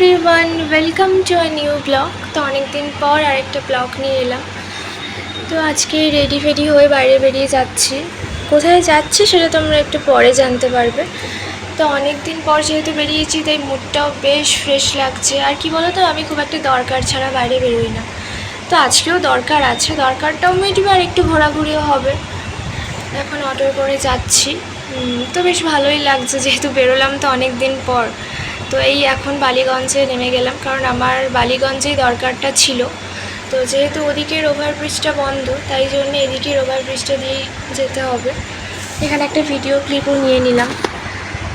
Everyone welcome to a new blog তো অনেকদিন পর আরেকটা ব্লগ নিয়ে এলাম। তো আজকে রেডি ফেডি হয়ে বাইরে বেরিয়ে যাচ্ছি। কোথায় যাচ্ছি সেটা তোমরা একটু পরে জানতে পারবে। তো অনেক দিন পর যেহেতু বেরিয়েছি, তাই মুডটাও বেশ ফ্রেশ লাগছে। আর কি বলো তো আমি খুব একটা দরকার ছাড়া বাইরে বেরোই না। তো আজকেও দরকার আছে। দরকারটাও মিটবে আর একটু ঘোরাঘুরিও হবে। এখন অটোয় করে যাচ্ছি। তো বেশ ভালোই লাগছে যেহেতু বেরোলাম তো অনেক দিন পর। তো এই এখন বালিগঞ্জে নেমে গেলাম, কারণ আমার বালিগঞ্জেই দরকারটা ছিল। তো যেহেতু ওদিকের ওভারব্রিজটা বন্ধ, তাই জন্য এদিকের ওভারব্রিজটা দিয়েই যেতে হবে। এখানে একটা ভিডিও ক্লিপও নিয়ে নিলাম।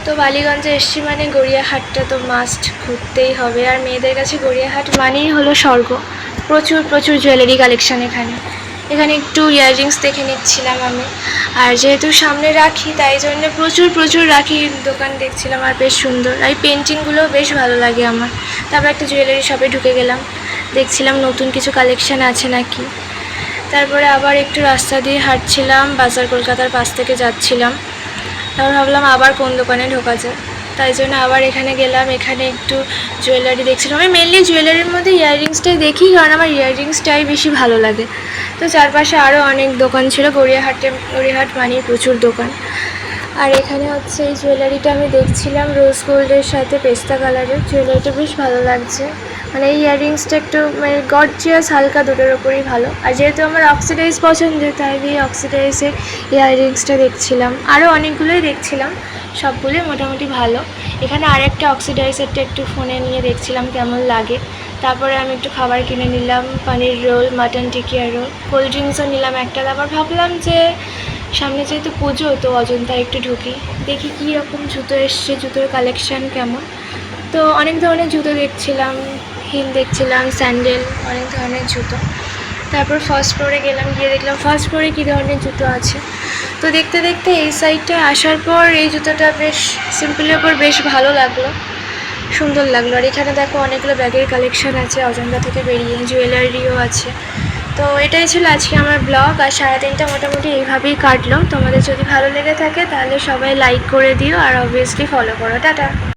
তো বালিগঞ্জে এসছি মানে গড়িয়াহাটটা তো মাস্ট ঘুরতেই হবে। আর মেয়েদের কাছে গড়িয়াহাট মানেই হলো স্বর্গ। প্রচুর প্রচুর জুয়েলারি কালেকশন এখানে। এখানে একটু ইয়াররিংস দেখে নিচ্ছিলাম আমি। আর যেহেতু সামনে রাখি, তাই জন্য প্রচুর প্রচুর রাখি দোকান দেখছিলাম আর বেশ সুন্দর। আর এই পেন্টিংগুলো বেশ ভালো লাগে আমার। তারপর একটা জুয়েলারি শপে ঢুকে গেলাম। দেখছিলাম নতুন কিছু কালেকশন আছে নাকি। তারপরে আবার একটু রাস্তা দিয়ে হাঁটছিলাম, বাজার কলকাতার পাশ থেকে যাচ্ছিলাম। তারপর ভাবলাম আবার কোন দোকানে ঢোকা যায় তাই জন্য আবার এখানে গেলাম, এখানে একটু জুয়েলারি দেখছিলাম। আমি মেনলি জুয়েলারির মধ্যে ইয়াররিংসটাই দেখি, কারণ আমার ইয়াররিংসটাই বেশি ভালো লাগে। তো চারপাশে আরও অনেক দোকান ছিল, গড়িয়াহাটে, গড়িয়াহাট মানে প্রচুর দোকান। আর এখানে হচ্ছে এই জুয়েলারিটা আমি দেখছিলাম রোজ গোল্ডের সাথে পেস্তা কালারের জুয়েলারিটা বেশ ভালো লাগছে। মানে এই ইয়াররিংসটা একটু মানে গডজিয়াস হালকা দুটোর ওপরই ভালো। আর যেহেতু আমার অক্সিডাইজ পছন্দ তাই এই অক্সিডাইজের ইয়াররিংসটা দেখছিলাম। আরও অনেকগুলোই দেখছিলাম, সবগুলোই মোটামুটি ভালো। এখানে আরেকটা অক্সিডাইজারটা একটু ফোনে নিয়ে দেখছিলাম কেমন লাগে। তারপরে আমি একটু খাবার কিনে নিলাম paneer roll mutton tikia roll cold ড্রিঙ্কসও নিলাম একটা তারপর ভাবলাম যে সামনে যেহেতু পুজো, তো অজন্তা একটু ঢুকি। দেখি কী রকম জুতো এসছে, জুতোর কালেকশান কেমন। তো অনেক ধরনের জুতো দেখছিলাম, হিল দেখছিলাম, স্যান্ডেল, অনেক ধরনের জুতো। তারপর ফার্স্ট ফ্লোরে গেলাম, গিয়ে দেখলাম ফার্স্ট ফ্লোরে কী ধরনের জুতো আছে। তো দেখতে দেখতে এই সাইডটা আসার পর এই জুতোটা বেশ সিম্পলের ওপর বেশ ভালো লাগল। সুন্দর লাগল। আর এখানে দেখো অনেকগুলো ব্যাগের কালেকশান আছে অজন্তা থেকে বেরিয়ে জুয়েলারিও আছে। তো এটাই ছিল আজকে আমার ব্লগ আর সারাদিনটা মোটামুটি এইভাবেই কাটলো। তোমাদের যদি ভালো লেগে থাকে, তাহলে সবাই লাইক করে দিও, আর অবভিয়াসলি ফলো করো। টাটা!